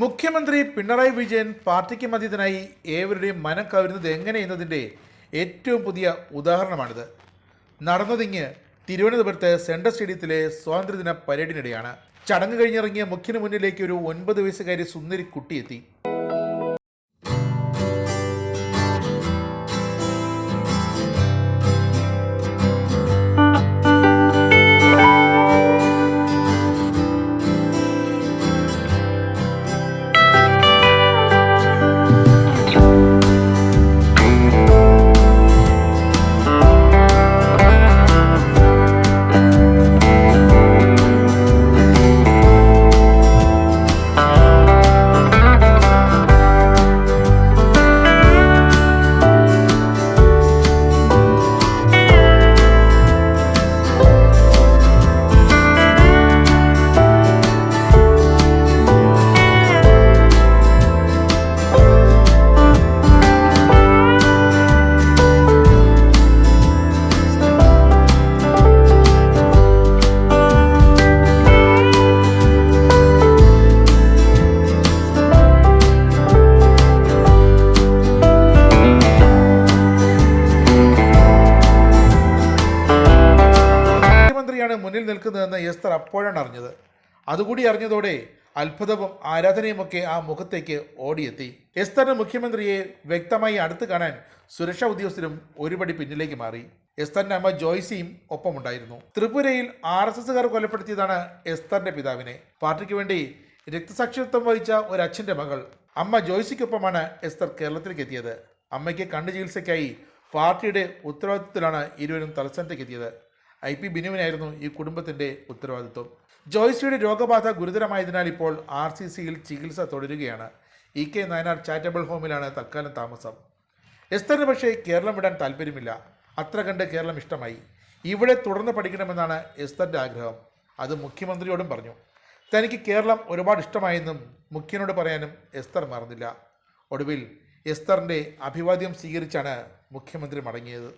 മുഖ്യമന്ത്രി പിണറായി വിജയൻ പാർട്ടിക്ക് മതീതനായി ഏവരുടെയും മനം കവരുന്നത് എങ്ങനെയെന്നതിന്റെ ഏറ്റവും പുതിയ ഉദാഹരണമാണിത്. നടന്നതിങ്ങ് തിരുവനന്തപുരത്ത് സെൻട്രൽ സ്റ്റേഡിയത്തിലെ സ്വാതന്ത്ര്യദിന പരേഡിനിടെയാണ് ചടങ്ങ് കഴിഞ്ഞിറങ്ങിയ മുഖ്യന് മുന്നിലേക്ക് ഒരു ഒൻപത് വയസ്സുകാരി സുന്ദരി കുട്ടിയെത്തി. മുഖ്യമന്ത്രിയാണ് മുന്നിൽ നിൽക്കുന്നതെന്ന് എസ്തർ അപ്പോഴാണ് അറിഞ്ഞത്. അതുകൂടി അറിഞ്ഞതോടെ അത്ഭുതവും ആരാധനയുമൊക്കെ ആ മുഖത്തേക്ക് ഓടിയെത്തി. എസ്തറിന് മുഖ്യമന്ത്രിയെ വ്യക്തമായി അടുത്ത് കാണാൻ സുരക്ഷാ ഉദ്യോഗസ്ഥരും ഒരുപടി പിന്നിലേക്ക് മാറി. എസ്തറിന്റെ അമ്മ ജോയ്സിയും ഒപ്പമുണ്ടായിരുന്നു. ത്രിപുരയിൽ ആർ എസ് എസുകാർ കൊലപ്പെടുത്തിയതാണ് എസ്തറിന്റെ പിതാവിനെ. പാർട്ടിക്ക് വേണ്ടി രക്തസാക്ഷിത്വം വഹിച്ച ഒരു അച്ഛന്റെ മകൾ. അമ്മ ജോയ്സിക്കൊപ്പമാണ് എസ്തർ കേരളത്തിലേക്ക് എത്തിയത് അമ്മയ്ക്ക് കണ്ണു ചികിത്സയ്ക്കായി പാർട്ടിയുടെ ഉത്തരവാദിത്വത്തിലാണ് ഇരുവരും തലസ്ഥാനത്തേക്ക് എത്തിയത് ഐ പി ബിനുവിനായിരുന്നു ഈ കുടുംബത്തിന്റെ ഉത്തരവാദിത്വം. ജോയ്സിയുടെ രോഗബാധ ഗുരുതരമായതിനാൽ ഇപ്പോൾ ആർ സി സിയിൽ ചികിത്സ തുടരുകയാണ്. ഇ കെ നയനാർ ചാരിറ്റബിൾ ഹോമിലാണ് തൽക്കാലം താമസം. എസ്തറിന് പക്ഷേ കേരളം വിടാൻ താല്പര്യമില്ല. അത്ര കണ്ട് കേരളം ഇഷ്ടമായി. ഇവിടെ തുടർന്ന് പഠിക്കണമെന്നാണ് എസ്തറിന്റെ ആഗ്രഹം. അത് മുഖ്യമന്ത്രിയോടും പറഞ്ഞു. തനിക്ക് കേരളം ഒരുപാട് ഇഷ്ടമായെന്നും മുഖ്യനോട് പറയാനും എസ്തർ മറന്നില്ല. ഒടുവിൽ എസ്തറിന്റെ അഭിവാദ്യം സ്വീകരിച്ചാണ് മുഖ്യമന്ത്രി മടങ്ങിയത്.